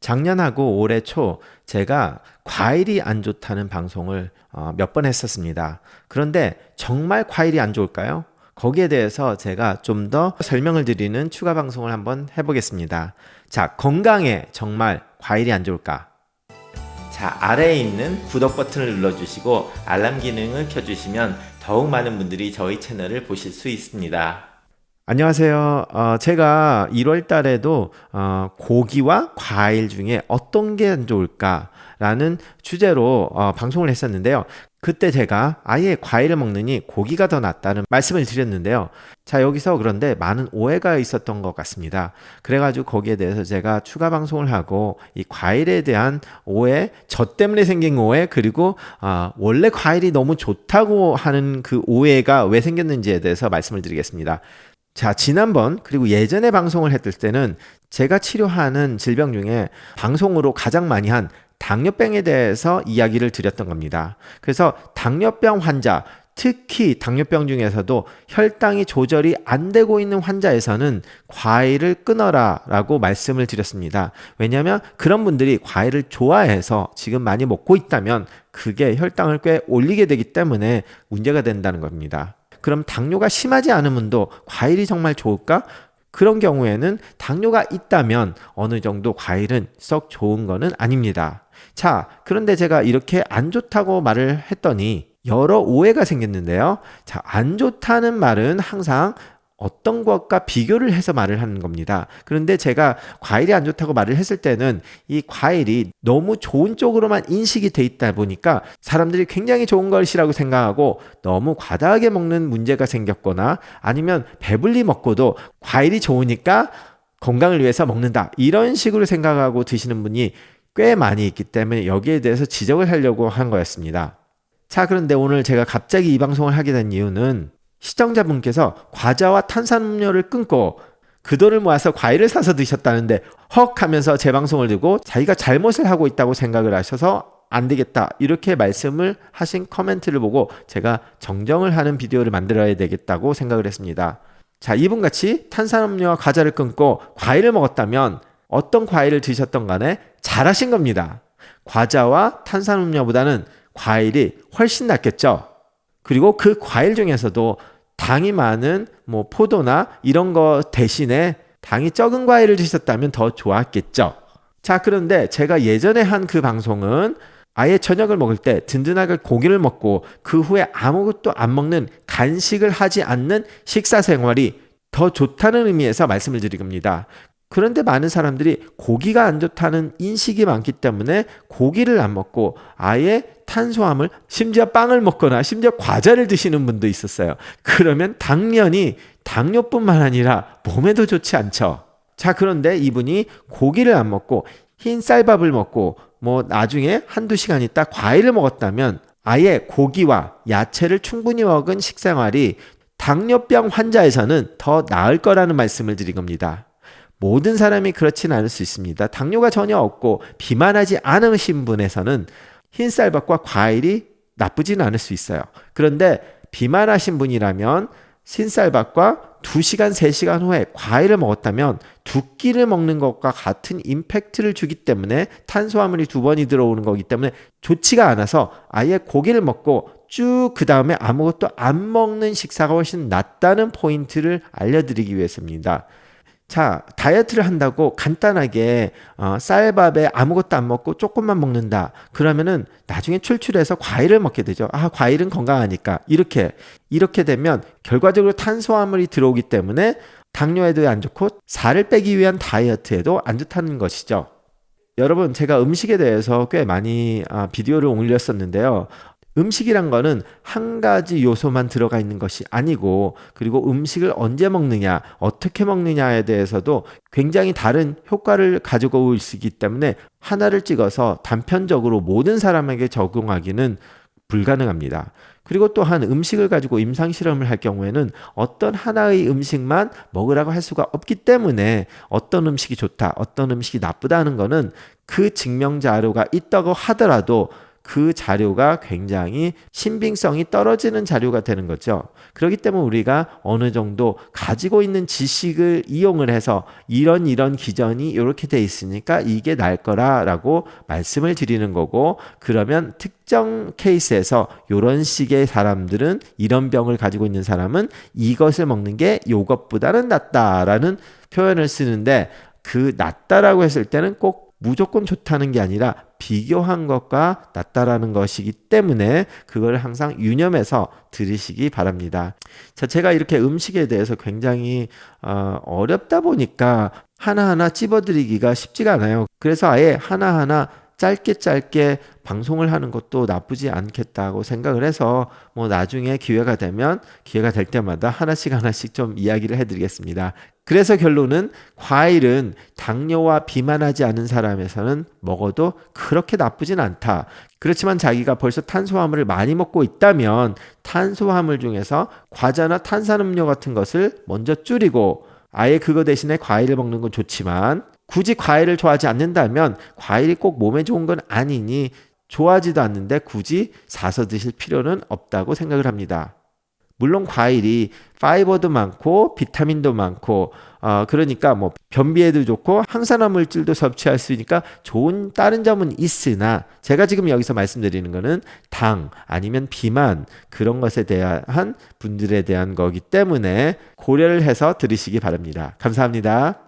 작년하고 올해 초 제가 과일이 안 좋다는 방송을 어, 몇번 했었습니다. 그런데 정말 과일이 안 좋을까요? 거기에 대해서 제가 좀 더 설명을 드리는 추가 방송을 한번 해보겠습니다. 자, 건강에 정말 과일이 안 좋을까? 자, 아래에 있는 구독 버튼을 눌러주시고 알람 기능을 켜주시면 더욱 많은 분들이 저희 채널을 보실 수 있습니다. 안녕하세요. 어, 제가 1월 달에도 어, 고기와 과일 중에 어떤 게 안 좋을까라는 주제로 어, 방송을 했었는데요. 그때 제가 아예 과일을 먹느니 고기가 더 낫다는 말씀을 드렸는데요. 자, 여기서 그런데 많은 오해가 있었던 것 같습니다. 그래가지고 거기에 대해서 제가 추가 방송을 하고 이 과일에 대한 오해, 저 때문에 생긴 오해, 그리고 아, 원래 과일이 너무 좋다고 하는 그 오해가 왜 생겼는지에 대해서 말씀을 드리겠습니다. 자, 지난번 그리고 예전에 방송을 했을 때는 제가 치료하는 질병 중에 방송으로 가장 많이 한 당뇨병에 대해서 이야기를 드렸던 겁니다. 그래서 당뇨병 환자, 특히 당뇨병 중에서도 혈당이 조절이 안 되고 있는 환자에서는 과일을 끊어라 라고 말씀을 드렸습니다. 왜냐하면 그런 분들이 과일을 좋아해서 지금 많이 먹고 있다면 그게 혈당을 꽤 올리게 되기 때문에 문제가 된다는 겁니다. 그럼 당뇨가 심하지 않은 분도 과일이 정말 좋을까? 그런 경우에는 당뇨가 있다면 어느 정도 과일은 썩 좋은 거는 아닙니다. 자, 그런데 제가 이렇게 안 좋다고 말을 했더니 여러 오해가 생겼는데요. 자, 안 좋다는 말은 항상 어떤 것과 비교를 해서 말을 하는 겁니다. 그런데 제가 과일이 안 좋다고 말을 했을 때는 이 과일이 너무 좋은 쪽으로만 인식이 돼 있다 보니까 사람들이 굉장히 좋은 것이라고 생각하고 너무 과다하게 먹는 문제가 생겼거나 아니면 배불리 먹고도 과일이 좋으니까 건강을 위해서 먹는다. 이런 식으로 생각하고 드시는 분이 꽤 많이 있기 때문에 여기에 대해서 지적을 하려고 한 거였습니다. 자, 그런데 오늘 제가 갑자기 이 방송을 하게 된 이유는 시청자분께서 과자와 탄산음료를 끊고 그 돈을 모아서 과일을 사서 드셨다는데 헉 하면서 제 방송을 듣고 자기가 잘못을 하고 있다고 생각을 하셔서 안 되겠다 이렇게 말씀을 하신 커멘트를 보고 제가 정정을 하는 비디오를 만들어야 되겠다고 생각을 했습니다. 자, 이분 같이 탄산음료와 과자를 끊고 과일을 먹었다면 어떤 과일을 드셨던 간에 잘하신 겁니다. 과자와 탄산음료보다는 과일이 훨씬 낫겠죠. 그리고 그 과일 중에서도 당이 많은 뭐 포도나 이런 거 대신에 당이 적은 과일을 드셨다면 더 좋았겠죠. 자, 그런데 제가 예전에 한 그 방송은 아예 저녁을 먹을 때 든든하게 고기를 먹고 그 후에 아무것도 안 먹는 간식을 하지 않는 식사 생활이 더 좋다는 의미에서 말씀을 드릴 겁니다. 그런데 많은 사람들이 고기가 안 좋다는 인식이 많기 때문에 고기를 안 먹고 아예 탄수화물, 심지어 빵을 먹거나 심지어 과자를 드시는 분도 있었어요. 그러면 당연히 당뇨뿐만 아니라 몸에도 좋지 않죠. 자, 그런데 이분이 고기를 안 먹고 흰 쌀밥을 먹고 뭐 나중에 한두 시간 있다 과일을 먹었다면 아예 고기와 야채를 충분히 먹은 식생활이 당뇨병 환자에서는 더 나을 거라는 말씀을 드린 겁니다. 모든 사람이 그렇진 않을 수 있습니다. 당뇨가 전혀 없고 비만하지 않으신 분에서는 흰쌀밥과 과일이 나쁘지는 않을 수 있어요. 그런데 비만하신 분이라면 흰쌀밥과 2시간, 3시간 후에 과일을 먹었다면 두 끼를 먹는 것과 같은 임팩트를 주기 때문에 탄수화물이 두 번이 들어오는 거기 때문에 좋지가 않아서 아예 고기를 먹고 쭉 그 다음에 아무것도 안 먹는 식사가 훨씬 낫다는 포인트를 알려드리기 위해서입니다. 자, 다이어트를 한다고 간단하게 어, 쌀밥에 아무것도 안 먹고 조금만 먹는다. 그러면은 나중에 출출해서 과일을 먹게 되죠. 아, 과일은 건강하니까. 이렇게 이렇게 되면 결과적으로 탄수화물이 들어오기 때문에 당뇨에도 안 좋고 살을 빼기 위한 다이어트에도 안 좋다는 것이죠. 여러분, 제가 음식에 대해서 꽤 많이 아, 비디오를 올렸었는데요. 음식이란 거는 한 가지 요소만 들어가 있는 것이 아니고 그리고 음식을 언제 먹느냐, 어떻게 먹느냐에 대해서도 굉장히 다른 효과를 가지고 올 수 있기 때문에 하나를 찍어서 단편적으로 모든 사람에게 적용하기는 불가능합니다. 그리고 또한 음식을 가지고 임상 실험을 할 경우에는 어떤 하나의 음식만 먹으라고 할 수가 없기 때문에 어떤 음식이 좋다, 어떤 음식이 나쁘다는 거는 그 증명 자료가 있다고 하더라도 그 자료가 굉장히 신빙성이 떨어지는 자료가 되는 거죠. 그렇기 때문에 우리가 어느 정도 가지고 있는 지식을 이용을 해서 이런 이런 기전이 이렇게 돼 있으니까 이게 날 거라라고 말씀을 드리는 거고 그러면 특정 케이스에서 이런 식의 사람들은 이런 병을 가지고 있는 사람은 이것을 먹는 게 요것보다는 낫다라는 표현을 쓰는데 그 낫다라고 했을 때는 꼭 무조건 좋다는 게 아니라 비교한 것과 낫다라는 것이기 때문에 그걸 항상 유념해서 들으시기 바랍니다. 자, 제가 이렇게 음식에 대해서 굉장히 어, 어렵다 보니까 하나하나 찝어드리기가 쉽지가 않아요. 그래서 아예 하나하나 짧게 짧게 방송을 하는 것도 나쁘지 않겠다고 생각을 해서 뭐 나중에 기회가 되면 기회가 될 때마다 하나씩 하나씩 좀 이야기를 해드리겠습니다. 그래서 결론은 과일은 당뇨와 비만하지 않은 사람에서는 먹어도 그렇게 나쁘진 않다. 그렇지만 자기가 벌써 탄수화물을 많이 먹고 있다면 탄수화물 중에서 과자나 탄산음료 같은 것을 먼저 줄이고 아예 그거 대신에 과일을 먹는 건 좋지만 굳이 과일을 좋아하지 않는다면 과일이 꼭 몸에 좋은 건 아니니 좋아하지도 않는데 굳이 사서 드실 필요는 없다고 생각을 합니다. 물론 과일이 파이버도 많고 비타민도 많고 어 그러니까 뭐 변비에도 좋고 항산화 물질도 섭취할 수 있으니까 좋은 다른 점은 있으나 제가 지금 여기서 말씀드리는 거는 당 아니면 비만 그런 것에 대한 분들에 대한 거기 때문에 고려를 해서 들으시기 바랍니다. 감사합니다.